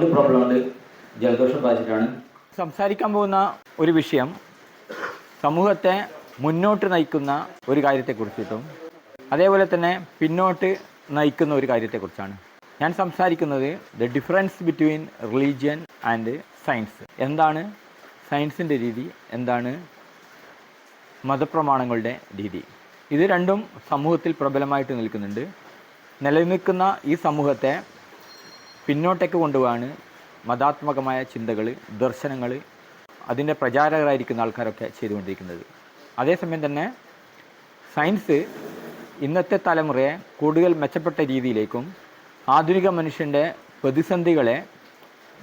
തൊണ്ട പ്രോബ്ലം ഉണ്ട്. ജലദോഷം ബാധിച്ചിട്ടാണ്. സംസാരിക്കാൻ പോകുന്ന ഒരു വിഷയം സമൂഹത്തെ മുന്നോട്ട് നയിക്കുന്ന ഒരു കാര്യത്തെക്കുറിച്ചിട്ടും അതേപോലെ തന്നെ പിന്നോട്ട് നയിക്കുന്ന ഒരു കാര്യത്തെക്കുറിച്ചാണ്. ഞാൻ സംസാരിക്കുന്നത് the difference between religion and science എന്താണ്? സയൻസിന്റെ രീതി എന്താണ്? മതപ്രമാണങ്ങളുടെ രീതി. ഇത് രണ്ടും സമൂഹത്തിൽ പ്രബലമായിട്ട് നിൽക്കുന്നുണ്ട്. നിലനിൽക്കുന്ന ഈ സമൂഹത്തെ പിന്നോട്ടേക്ക് കൊണ്ടുപോകാണ് മതാത്മകമായ ചിന്തകൾ ദർശനങ്ങൾ അതിന്റെ പ്രചാരകരായിരിക്കുന്ന ആൾക്കാരൊക്കെ ചെയ്തുകൊണ്ടിരിക്കുന്നത്. അതേസമയം തന്നെ സയൻസ് ഇന്നത്തെ തലമുറയെ കൂടുതൽ മെച്ചപ്പെട്ട രീതിയിലേക്കും ആധുനിക മനുഷ്യന്റെ പ്രതിസന്ധികളെ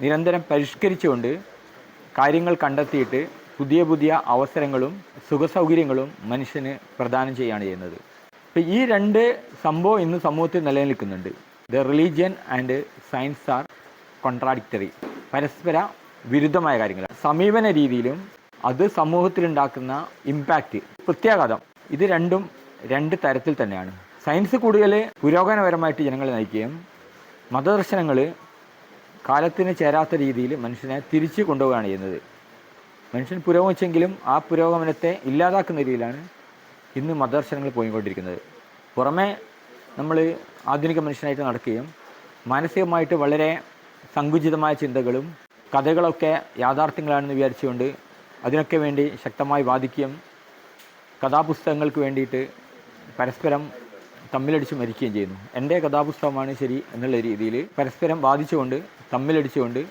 നിരന്തരം പരിഷ്കരിച്ചുകൊണ്ട് കാര്യങ്ങൾ കണ്ടെത്തിയിട്ട് പുതിയ പുതിയ അവസരങ്ങളും സുഖസൗകര്യങ്ങളും മനുഷ്യന് പ്രദാനം ചെയ്യുകയാണ് ചെയ്യുന്നത്. ഇപ്പം ഈ രണ്ട് സംഭവം ഇന്ന് സമൂഹത്തിൽ നിലനിൽക്കുന്നുണ്ട്. The religion and science are contradictory പരസ്പര വിരുദ്ധമായ കാര്യങ്ങൾ സമീപന രീതിയിലും അത് സമൂഹത്തിലുണ്ടാക്കുന്ന ഇമ്പാക്റ്റ് പ്രത്യാഘാതം ഇത് രണ്ടും രണ്ട് തരത്തിൽ തന്നെയാണ്. സയൻസ് കൂടുതൽ പുരോഗമനപരമായിട്ട് ജനങ്ങളെ നയിക്കുകയും മതദർശനങ്ങൾ കാലത്തിന് ചേരാത്ത രീതിയിൽ മനുഷ്യനെ തിരിച്ചു കൊണ്ടുപോവുകയാണ് ചെയ്യുന്നത്. മനുഷ്യൻ പുരോഗമിച്ചെങ്കിലും ആ പുരോഗമനത്തെ ഇല്ലാതാക്കുന്ന രീതിയിലാണ് ഇന്ന് മതദർശനങ്ങൾ പോയിക്കൊണ്ടിരിക്കുന്നത്. പുറമെ നമ്മൾ ആധുനിക മനുഷ്യനായിട്ട് നടക്കുകയും മാനസികമായിട്ട് വളരെ സങ്കുചിതമായ ചിന്തകളും കഥകളൊക്കെ യാഥാർത്ഥ്യങ്ങളാണെന്ന് വിചാരിച്ചുകൊണ്ട് അതിനൊക്കെ വേണ്ടി ശക്തമായി വാദിക്കുകയും കഥാപുസ്തകങ്ങൾക്ക് വേണ്ടിയിട്ട് പരസ്പരം തമ്മിലടിച്ച് മരിക്കുകയും ചെയ്യുന്നു. എന്റെ കഥാപുസ്തകമാണ് ശരി എന്നുള്ള രീതിയിൽ പരസ്പരം വാദിച്ചുകൊണ്ട് തമ്മിലടിച്ചുകൊണ്ട്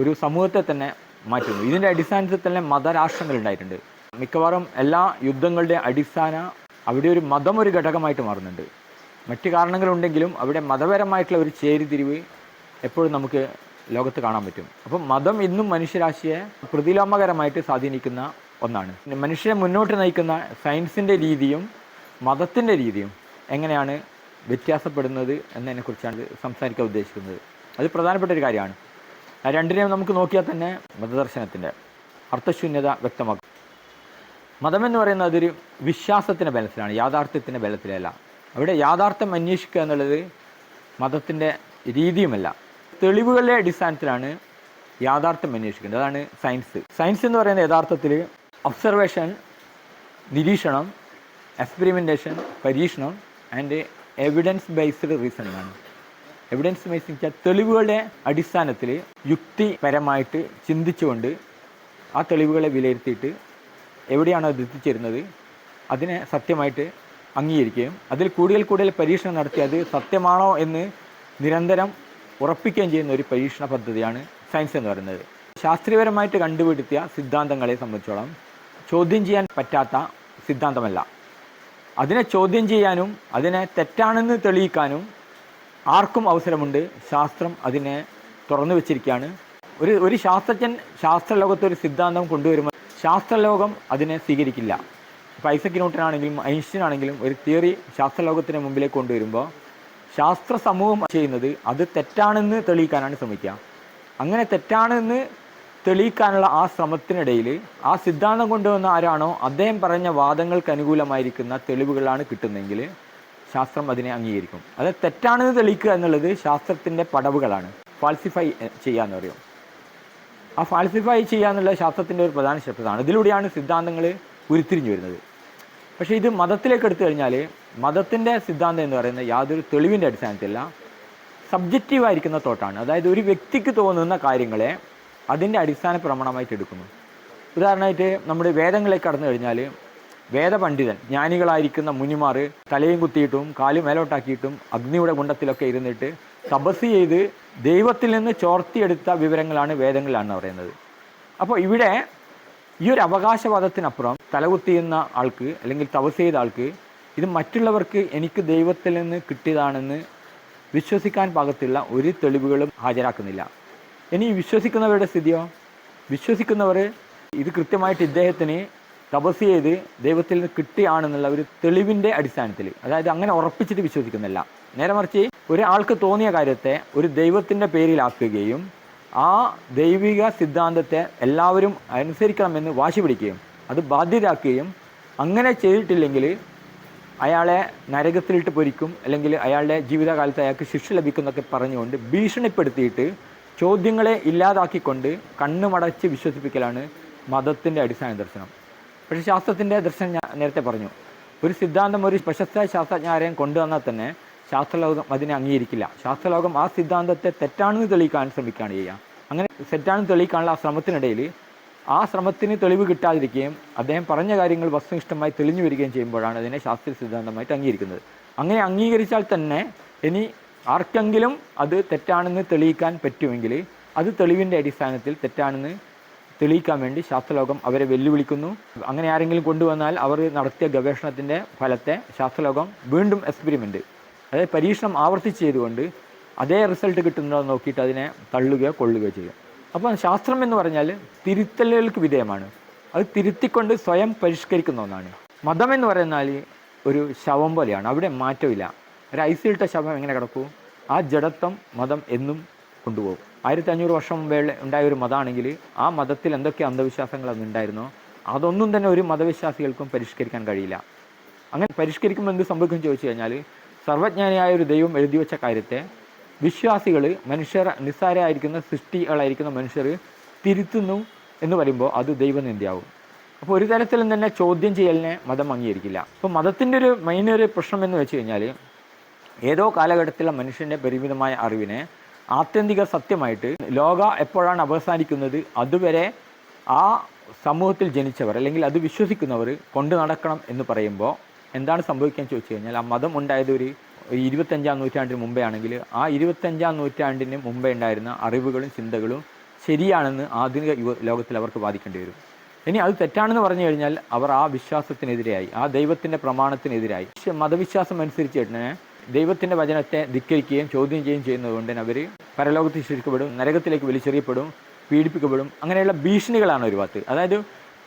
ഒരു സമൂഹത്തെ തന്നെ മാറ്റുന്നു. ഇതിന്റെ അടിസ്ഥാനത്തിൽ തന്നെ മതരാഷ്ട്രങ്ങൾ ഉണ്ടായിട്ടുണ്ട്. മിക്കവാറും എല്ലാ യുദ്ധങ്ങളുടെ അടിസ്ഥാന അവിടെ ഒരു മതം ഒരു ഘടകമായിട്ട് മാറുന്നുണ്ട്. മറ്റ് കാരണങ്ങളുണ്ടെങ്കിലും അവിടെ മതപരമായിട്ടുള്ള ഒരു ചേരിതിരിവ് എപ്പോഴും നമുക്ക് ലോകത്ത് കാണാൻ പറ്റും. അപ്പം മതം ഇന്നും മനുഷ്യരാശിയെ പ്രതിലോമകരമായിട്ട് സ്വാധീനിക്കുന്ന ഒന്നാണ്. മനുഷ്യനെ മുന്നോട്ട് നയിക്കുന്ന സയൻസിന്റെ രീതിയും മതത്തിന്റെ രീതിയും എങ്ങനെയാണ് വ്യത്യാസപ്പെടുന്നത് എന്നതിനെക്കുറിച്ചാണ് സംസാരിക്കാൻ ഉദ്ദേശിക്കുന്നത്. അത് പ്രധാനപ്പെട്ട ഒരു കാര്യമാണ്. ആ രണ്ടിനെയും നമുക്ക് നോക്കിയാൽ തന്നെ മതദർശനത്തിന്റെ അർത്ഥശൂന്യത വ്യക്തമാക്കും. മതമെന്ന് പറയുന്നത് അതൊരു വിശ്വാസത്തിന്റെ ബലത്തിലാണ് യാഥാർത്ഥ്യത്തിന്റെ ബലത്തിലല്ല. അവിടെ യാഥാർത്ഥ്യം അന്വേഷിക്കുക എന്നുള്ളത് മതത്തിന്റെ രീതിയുമല്ല. തെളിവുകളുടെ അടിസ്ഥാനത്തിലാണ് യാഥാർത്ഥ്യം അന്വേഷിക്കുന്നത് അതാണ് സയൻസ്. സയൻസ് എന്ന് പറയുന്ന യഥാർത്ഥത്തിൽ ഒബ്സർവേഷൻ നിരീക്ഷണം എക്സ്പെരിമെന്റേഷൻ പരീക്ഷണം ആൻഡ് എവിഡൻസ് ബേസ്ഡ് റീസണിങ് ആണ്. എവിഡൻസ് ബേസ്ഡ് വെച്ചാൽ തെളിവുകളുടെ അടിസ്ഥാനത്തിൽ യുക്തിപരമായിട്ട് ചിന്തിച്ചുകൊണ്ട് ആ തെളിവുകളെ വിലയിരുത്തിയിട്ട് എവിടെയാണോ അത് എത്തിച്ചേരുന്നത് അതിനെ സത്യമായിട്ട് അംഗീകരിക്കുകയും അതിൽ കൂടുതൽ കൂടുതൽ പരീക്ഷണം നടത്തി അത് സത്യമാണോ എന്ന് നിരന്തരം ഉറപ്പിക്കുകയും ചെയ്യുന്ന ഒരു പരീക്ഷണ പദ്ധതിയാണ് സയൻസ് എന്ന് പറയുന്നത്. ശാസ്ത്രീയപരമായിട്ട് കണ്ടുപിടുത്തിയ സിദ്ധാന്തങ്ങളെ സംബന്ധിച്ചോളം ചോദ്യം ചെയ്യാൻ പറ്റാത്ത സിദ്ധാന്തമല്ല. അതിനെ ചോദ്യം ചെയ്യാനും അതിനെ തെറ്റാണെന്ന് തെളിയിക്കാനും ആർക്കും അവസരമുണ്ട്. ശാസ്ത്രം അതിനെ തുറന്നു വെച്ചിരിക്കുകയാണ്. ഒരു ഒരു ശാസ്ത്രജ്ഞൻ ശാസ്ത്രലോകത്ത് ഒരു സിദ്ധാന്തം കൊണ്ടുവരുമ്പോൾ ശാസ്ത്രലോകം അതിനെ സ്വീകരിക്കില്ല. ഇപ്പോൾ ഐസക് ന്യൂട്ടനാണെങ്കിലും ഐൻസ്റ്റീൻ ആണെങ്കിലും ഒരു തിയറി ശാസ്ത്രലോകത്തിന് മുമ്പിലേക്ക് കൊണ്ടുവരുമ്പോൾ ശാസ്ത്ര സമൂഹം ചെയ്യുന്നത് അത് തെറ്റാണെന്ന് തെളിയിക്കാനാണ് ശ്രമിക്കുക. അങ്ങനെ തെറ്റാണെന്ന് തെളിയിക്കാനുള്ള ആ ശ്രമത്തിനിടയിൽ ആ സിദ്ധാന്തം കൊണ്ടുവന്ന ആരാണോ അദ്ദേഹം പറഞ്ഞ വാദങ്ങൾക്ക് അനുകൂലമായിരിക്കുന്ന തെളിവുകളാണ് കിട്ടുന്നതെങ്കിൽ ശാസ്ത്രം അതിനെ അംഗീകരിക്കും. അത് തെറ്റാണെന്ന് തെളിയിക്കുക എന്നുള്ളത് ശാസ്ത്രത്തിന്റെ പടവുകളാണ്. ഫാൾസിഫൈ ചെയ്യുക എന്ന് പറയും. ആ ഫാൾസിഫൈ ചെയ്യുക എന്നുള്ളത് ശാസ്ത്രത്തിന്റെ ഒരു പ്രധാന ശബ്ദമാണ്. ഇതിലൂടെയാണ് സിദ്ധാന്തങ്ങൾ ഉരുത്തിരിഞ്ഞു വരുന്നത്. പക്ഷേ ഇത് മതത്തിലേക്ക് എടുത്തു കഴിഞ്ഞാൽ മതത്തിന്റെ സിദ്ധാന്തം എന്ന് പറയുന്നത് യാതൊരു തെളിവിന്റെ അടിസ്ഥാനത്തിലല്ല സബ്ജക്റ്റീവായിരിക്കുന്ന തോട്ടാണ്. അതായത് ഒരു വ്യക്തിക്ക് തോന്നുന്ന കാര്യങ്ങളെ അതിന്റെ അടിസ്ഥാന പ്രമാണമായിട്ട് എടുക്കുന്നു. ഉദാഹരണമായിട്ട് നമ്മുടെ വേദങ്ങളിലേക്ക് കടന്നു കഴിഞ്ഞാൽ വേദപണ്ഡിതൻ ജ്ഞാനികളായിരിക്കുന്ന മുനിമാർ തലയും കുത്തിയിട്ടും കാലും മേലോട്ടാക്കിയിട്ടും അഗ്നിയുടെ ഗുണ്ടത്തിലൊക്കെ ഇരുന്നിട്ട് തപസ് ചെയ്ത് ദൈവത്തിൽ നിന്ന് ചോർത്തിയെടുത്ത വിവരങ്ങളാണ് വേദങ്ങളിലാണ് പറയുന്നത്. അപ്പോൾ ഇവിടെ ഈ ഒരു അവകാശവാദത്തിനപ്പുറം തലകുത്തിയുന്ന ആൾക്ക് അല്ലെങ്കിൽ തപസ് ചെയ്ത ആൾക്ക് ഇത് മറ്റുള്ളവർക്ക് എനിക്ക് ദൈവത്തിൽ നിന്ന് കിട്ടിയതാണെന്ന് വിശ്വസിക്കാൻ പാകത്തുള്ള ഒരു തെളിവുകളും ഹാജരാക്കുന്നില്ല. ഇനി വിശ്വസിക്കുന്നവരുടെ സ്ഥിതിയോ? വിശ്വസിക്കുന്നവർ ഇത് കൃത്യമായിട്ട് ഇദ്ദേഹത്തിന് തപസ് ചെയ്ത് ദൈവത്തിൽ നിന്ന് കിട്ടിയാണെന്നുള്ള ഒരു തെളിവിന്റെ അടിസ്ഥാനത്തിൽ അതായത് അങ്ങനെ ഉറപ്പിച്ചിട്ട് വിശ്വസിക്കുന്നില്ല. നേരെ മറിച്ച് ഒരാൾക്ക് തോന്നിയ കാര്യത്തെ ഒരു ദൈവത്തിന്റെ പേരിലാക്കുകയും ആ ദൈവിക സിദ്ധാന്തത്തെ എല്ലാവരും അനുസരിക്കണമെന്ന് വാശി പിടിക്കുകയും അത് ബാധ്യതയാക്കുകയും അങ്ങനെ ചെയ്തിട്ടില്ലെങ്കിൽ അയാളെ നരകത്തിലിട്ട് പൊരിക്കും അല്ലെങ്കിൽ അയാളുടെ ജീവിതകാലത്ത് അയാൾക്ക് ശിക്ഷ ലഭിക്കുന്നൊക്കെ പറഞ്ഞുകൊണ്ട് ഭീഷണിപ്പെടുത്തിയിട്ട് ചോദ്യങ്ങളെ ഇല്ലാതാക്കിക്കൊണ്ട് കണ്ണുമടച്ച് വിശ്വസിപ്പിക്കലാണ് മതത്തിന്റെ അടിസ്ഥാന ദർശനം. പക്ഷേ ശാസ്ത്രത്തിന്റെ ദർശനം ഞാൻ നേരത്തെ പറഞ്ഞു. ഒരു സിദ്ധാന്തം ഒരു പ്രശസ്ത ശാസ്ത്രജ്ഞാരെയും കൊണ്ടുവന്നാൽ തന്നെ ശാസ്ത്രലോകം അതിനെ അംഗീകരിക്കില്ല. ശാസ്ത്രലോകം ആ സിദ്ധാന്തത്തെ തെറ്റാണെന്ന് തെളിയിക്കാൻ ശ്രമിക്കുകയാണ് ചെയ്യുക. അങ്ങനെ തെറ്റാണെന്ന് തെളിയിക്കാനുള്ള ആ ശ്രമത്തിനിടയിൽ ആ ശ്രമത്തിന് തെളിവ് കിട്ടാതിരിക്കുകയും അദ്ദേഹം പറഞ്ഞ കാര്യങ്ങൾ വസ്തുനിഷ്ഠമായി തെളിഞ്ഞു വരികയും ചെയ്യുമ്പോഴാണ് അതിനെ ശാസ്ത്രീയ സിദ്ധാന്തമായിട്ട് അംഗീകരിക്കുന്നത്. അങ്ങനെ അംഗീകരിച്ചാൽ തന്നെ ഇനി ആർക്കെങ്കിലും അത് തെറ്റാണെന്ന് തെളിയിക്കാൻ പറ്റുമെങ്കിൽ അത് തെളിവിന്റെ അടിസ്ഥാനത്തിൽ തെറ്റാണെന്ന് തെളിയിക്കാൻ വേണ്ടി ശാസ്ത്രലോകം അവരെ വെല്ലുവിളിക്കുന്നു. അങ്ങനെ ആരെങ്കിലും കൊണ്ടുവന്നാൽ അവർ നടത്തിയ ഗവേഷണത്തിന്റെ ഫലത്തെ ശാസ്ത്രലോകം വീണ്ടും എക്സ്പെരിമെന്റ് അതായത് പരീക്ഷണം ആവർത്തിച്ച് ചെയ്തുകൊണ്ട് അതേ റിസൾട്ട് കിട്ടുന്നതെന്ന് നോക്കിയിട്ട് അതിനെ തള്ളുകയോ കൊള്ളുകയോ ചെയ്യും അപ്പോൾ ശാസ്ത്രം എന്ന് പറഞ്ഞാൽ തിരുത്തലുകൾക്ക് വിധേയമാണ്. അത് തിരുത്തിക്കൊണ്ട് സ്വയം പരിഷ്കരിക്കുന്ന ഒന്നാണ്. മതം എന്ന് പറയുന്നാൽ ഒരു ശവം പോലെയാണ്. അവിടെ മാറ്റമില്ല. ഒരു ഐസിലിട്ട ശവം എങ്ങനെ കിടക്കും? ആ ജഡത്വം മതം എന്നും കൊണ്ടുപോകും. ആയിരത്തി അഞ്ഞൂറ് വർഷം മുമ്പേ ഉണ്ടായ ഒരു മതമാണെങ്കിൽ ആ മതത്തിൽ എന്തൊക്കെ അന്ധവിശ്വാസങ്ങൾ അന്നുണ്ടായിരുന്നോ അതൊന്നും തന്നെ ഒരു മതവിശ്വാസികൾക്കും പരിഷ്കരിക്കാൻ കഴിയില്ല. അങ്ങനെ പരിഷ്കരിക്കുമ്പോൾ എന്ത് സംഭവിക്കും ചോദിച്ചു കഴിഞ്ഞാൽ സർവജ്ഞാനിയായ ഒരു ദൈവം എഴുതി വെച്ച കാര്യത്തെ വിശ്വാസികൾ മനുഷ്യർ നിസ്സാരമായിരിക്കുന്ന സൃഷ്ടികളായിരിക്കുന്ന മനുഷ്യർ തിരുത്തുന്നു എന്ന് പറയുമ്പോൾ അത് ദൈവനിന്ദയാവും അപ്പോൾ ഒരു തരത്തിലും തന്നെ ചോദ്യം ചെയ്യലിനെ മതം അംഗീകരിക്കില്ല. അപ്പോൾ മതത്തിന്റെ ഒരു മെയിൻ ഒരു പ്രശ്നം എന്ന് വെച്ച് കഴിഞ്ഞാൽ ഏതോ കാലഘട്ടത്തിലെ മനുഷ്യന്റെ പരിമിതമായ അറിവിനെ ആത്യന്തിക സത്യമായിട്ട് ലോക എപ്പോഴാണ് അവസാനിക്കുന്നത് അതുവരെ ആ സമൂഹത്തിൽ ജനിച്ചവർ അല്ലെങ്കിൽ അത് വിശ്വസിക്കുന്നവർ കൊണ്ടു നടക്കണം എന്ന് പറയുമ്പോൾ എന്താണ് സംഭവിക്കാൻ ചോദിച്ചു കഴിഞ്ഞാൽ ആ മതം ഉണ്ടായത് ഒരു ഇരുപത്തഞ്ചാം നൂറ്റാണ്ടിന് മുമ്പേ ആണെങ്കിൽ ആ ഇരുപത്തഞ്ചാം നൂറ്റാണ്ടിന് മുമ്പേ ഉണ്ടായിരുന്ന അറിവുകളും ചിന്തകളും ശരിയാണെന്ന് ആധുനിക യുവ ലോകത്തിൽ അവർക്ക് വാദിക്കേണ്ടി വരും. ഇനി അത് തെറ്റാണെന്ന് പറഞ്ഞു കഴിഞ്ഞാൽ അവർ ആ വിശ്വാസത്തിനെതിരായി ആ ദൈവത്തിന്റെ പ്രമാണത്തിനെതിരായി. മതവിശ്വാസം അനുസരിച്ച് തന്നെ ദൈവത്തിന്റെ വചനത്തെ ധിക്കരിക്കുകയും ചോദ്യം ചെയ്യുകയും ചെയ്യുന്നതുകൊണ്ട് തന്നെ അവർ പരലോകത്തിൽ ശിക്ഷിക്കപ്പെടും നരകത്തിലേക്ക് വലിച്ചെറിയപ്പെടും പീഡിപ്പിക്കപ്പെടും അങ്ങനെയുള്ള ഭീഷണികളാണ് ഒരു ഭാഗത്ത്. അതായത്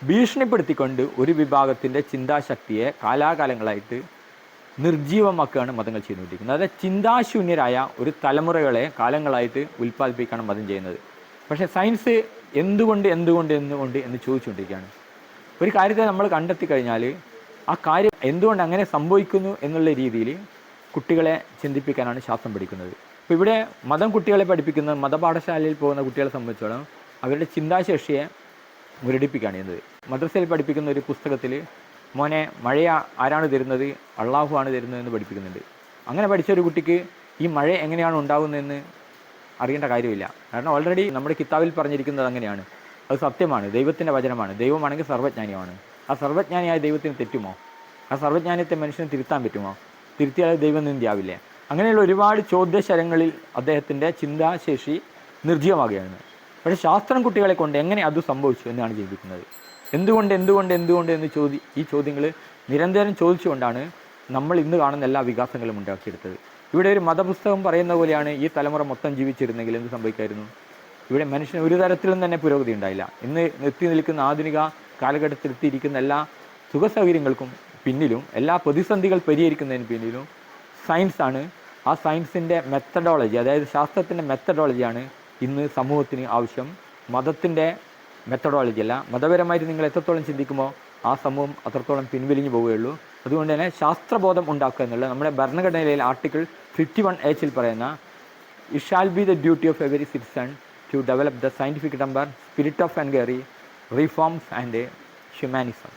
ഭീഷണിപ്പെടുത്തിക്കൊണ്ട് ഒരു വിഭാഗത്തിന്റെ ചിന്താശക്തിയെ കാലാകാലങ്ങളായിട്ട് നിർജീവമാക്കുകയാണ് മതങ്ങൾ ചെയ്തുകൊണ്ടിരിക്കുന്നത്. അതായത് ചിന്താശൂന്യരായ ഒരു തലമുറകളെ കാലങ്ങളായിട്ട് ഉൽപ്പാദിപ്പിക്കുകയാണ് മതം ചെയ്യുന്നത്. പക്ഷേ സയൻസ് എന്തുകൊണ്ട് എന്തുകൊണ്ട് എന്തുകൊണ്ട് എന്ന് ചോദിച്ചുകൊണ്ടിരിക്കുകയാണ്. ഒരു കാര്യത്തെ നമ്മൾ കണ്ടെത്തി കഴിഞ്ഞാൽ ആ കാര്യം എന്തുകൊണ്ട് അങ്ങനെ സംഭവിക്കുന്നു എന്നുള്ള രീതിയിൽ കുട്ടികളെ ചിന്തിപ്പിക്കാനാണ് ശാസ്ത്രം പഠിക്കുന്നത്. അപ്പോൾ ഇവിടെ മതം കുട്ടികളെ പഠിപ്പിക്കുന്ന മതപാഠശാലയിൽ പോകുന്ന കുട്ടികളെ സംബന്ധിച്ചോളം അവരുടെ ചിന്താശേഷിയെ മുരടിപ്പിക്കുകയാണ് ചെയ്യുന്നത്. മദ്രസയിൽ പഠിപ്പിക്കുന്ന ഒരു പുസ്തകത്തിൽ മോനെ മഴ ആരാണ് തരുന്നത്? അള്ളാഹു ആണ് തരുന്നതെന്ന് പഠിപ്പിക്കുന്നുണ്ട്. അങ്ങനെ പഠിച്ച ഒരു കുട്ടിക്ക് ഈ മഴ എങ്ങനെയാണ് ഉണ്ടാകുന്നതെന്ന് അറിയേണ്ട കാര്യമില്ല. കാരണം ഓൾറെഡി നമ്മുടെ കിതാബിൽ പറഞ്ഞിരിക്കുന്നത് അങ്ങനെയാണ്. അത് സത്യമാണ്. ദൈവത്തിന്റെ വചനമാണ്. ദൈവമാണെങ്കിൽ സർവജ്ഞാനിയാണ് ആ സർവജ്ഞാനിയായ ദൈവത്തിന് തെറ്റുമോ? ആ സർവജ്ഞാനത്തെ മനുഷ്യന് തിരുത്താൻ പറ്റുമോ? തിരുത്തിയാൽ ദൈവം നിന്ദിയാവില്ലേ അങ്ങനെയുള്ള ഒരുപാട് ചോദ്യശരങ്ങളിൽ അദ്ദേഹത്തിന്റെ ചിന്താശേഷി നിർജീവമാകുകയാണ്. പക്ഷേ ശാസ്ത്രം കുട്ടികളെ കൊണ്ട് എങ്ങനെ അത് സംഭവിച്ചു എന്നാണ് ചിന്തിക്കുന്നത് എന്തുകൊണ്ട് എന്തുകൊണ്ട് എന്തുകൊണ്ട് എന്ന് ചോദി ഈ ചോദ്യങ്ങൾ നിരന്തരം ചോദിച്ചുകൊണ്ടാണ് നമ്മൾ ഇന്ന് കാണുന്ന എല്ലാ വികാസങ്ങളും ഉണ്ടാക്കിയെടുത്തത്. ഇവിടെ ഒരു മതപുസ്തകം പറയുന്ന പോലെയാണ് ഈ തലമുറ മൊത്തം ജീവിച്ചിരുന്നെങ്കിൽ എന്ത് സംഭവിക്കായിരുന്നു? ഇവിടെ മനുഷ്യന് ഒരു തരത്തിലും തന്നെ പുരോഗതി ഉണ്ടായില്ല. ഇന്ന് എത്തി നിൽക്കുന്ന ആധുനിക കാലഘട്ടത്തിൽ എത്തിയിരിക്കുന്ന എല്ലാ സുഖ സൗകര്യങ്ങൾക്കും പിന്നിലും എല്ലാ പ്രതിസന്ധികൾ പരിഹരിക്കുന്നതിന് പിന്നിലും സയൻസാണ് ആ സയൻസിന്റെ മെത്തഡോളജി അതായത് ശാസ്ത്രത്തിന്റെ മെത്തഡോളജിയാണ് ഇന്ന് സമൂഹത്തിന് ആവശ്യം മതത്തിന്റെ മെത്തഡോളജി അല്ല. മതപരമായിട്ട് നിങ്ങൾ എത്രത്തോളം ചിന്തിക്കുമോ ആ സമൂഹം അത്രത്തോളം പിൻവലിഞ്ഞു പോവുകയുള്ളൂ. അതുകൊണ്ട് തന്നെ ശാസ്ത്രബോധം ഉണ്ടാക്കുക എന്നുള്ളത് നമ്മുടെ ഭരണഘടനയിലെ ആർട്ടിക്കിൾ ഫിഫ്റ്റി വൺ എച്ചിൽ പറയുന്ന it shall be the duty of every citizen to develop the scientific number spirit of enquiry reforms and humanism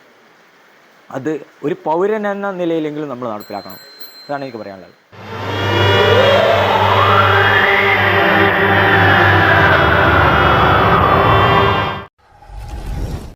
അത് ഒരു പൗരൻ എന്ന നിലയിലെങ്കിലും നമ്മൾ നടപ്പിലാക്കണം. അതാണ് എനിക്ക് പറയാനുള്ളത്.